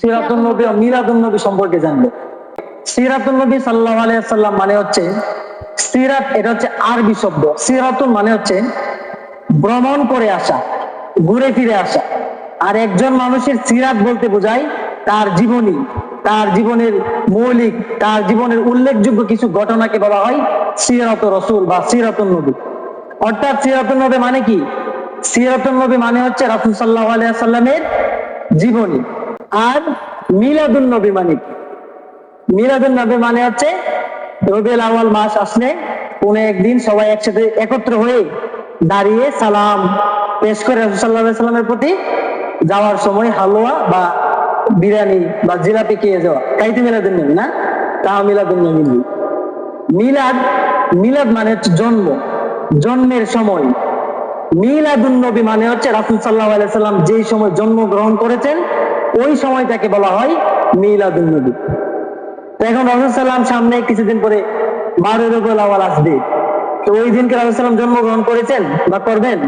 সিরাতুল নবী ও মিলাদুল নবী সম্পর্কে জানব। সিরাতুল নবী সাল্লাহ আলাইসাল্লাম মানে হচ্ছে সিরাত, এটা হচ্ছে আরবি শব্দ। সিরাতুল মানে হচ্ছে ভ্রমণ করে আসা, ঘুরে ফিরে আসা। আর একজন মানুষের সিরাত বলতে বোঝায় তার জীবনী, তার জীবনের মৌলিক, তার জীবনের উল্লেখযোগ্য কিছু ঘটনাকে বলা হয় সিরাত রসুল বা সিরাতুল নবী। অর্থাৎ সিরাতুল নবী মানে কি? সিরাতুল নবী মানে হচ্ছে রাসুল সাল্লাহ আলিয়াল্লামের জীবনী। আর মিলাদুল নবী মানে মিলাদুল নবী মানে হচ্ছে রবিউল আওয়াল মাস আসলে কোন একদিন সবাই একসাথে একত্র হয়ে দাঁড়িয়ে সালাম পেশ করে রাসূলুল্লাহ সাল্লামের প্রতি যাওয়ার সময় হালুয়া বা বিরিয়ানি বা জিলাপি খেয়ে যাওয়া। তাইতে মিলাদুল নবী না? তা মিলাদুল নবী নবী। মিলাদ মিলাদ মানে হচ্ছে জন্ম। জন্মের সময়। মিলাদুন নবী মানে হচ্ছে রাসুল সাল্লাহ আলাইসাল্লাম যেই সময় জন্মগ্রহণ করেছেন, ওই সময়টাকে বলা হয় মিলাদুন নবী এখন রাসুল সাল্লাম সামনে কিছুদিন পরে বারো রবিউল আওয়াল আসবে। তো ওই দিনকে রাসুল সাল্লাম জন্মগ্রহণ করেছেন বা করবেন?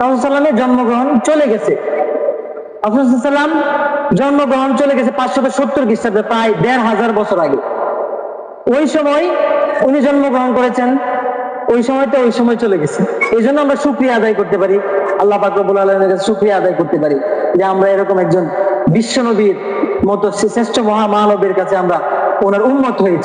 রাসুল সাল্লামের জন্মগ্রহণ চলে গেছে। রাসুল সাল্লাম জন্মগ্রহণ চলে গেছে পাঁচশত সত্তর খ্রিস্টাব্দে, প্রায় দেড় হাজার বছর আগে। ওই সময় উনি জন্মগ্রহণ করেছেন ওই সময়টা ওই সময় চলে গেছে। এই জন্য আমরা সুক্রিয়া আদায় করতে পারি। আল্লাহ পাকবুল আলমের কাছে সুক্রিয়া আদায় করতে পারি যে আমরা এরকম একজন বিশ্ব বিশ্বনবীর মতো শ্রেষ্ঠ মহামানবের কাছে আমরা ওনার উন্মত হয়েছি।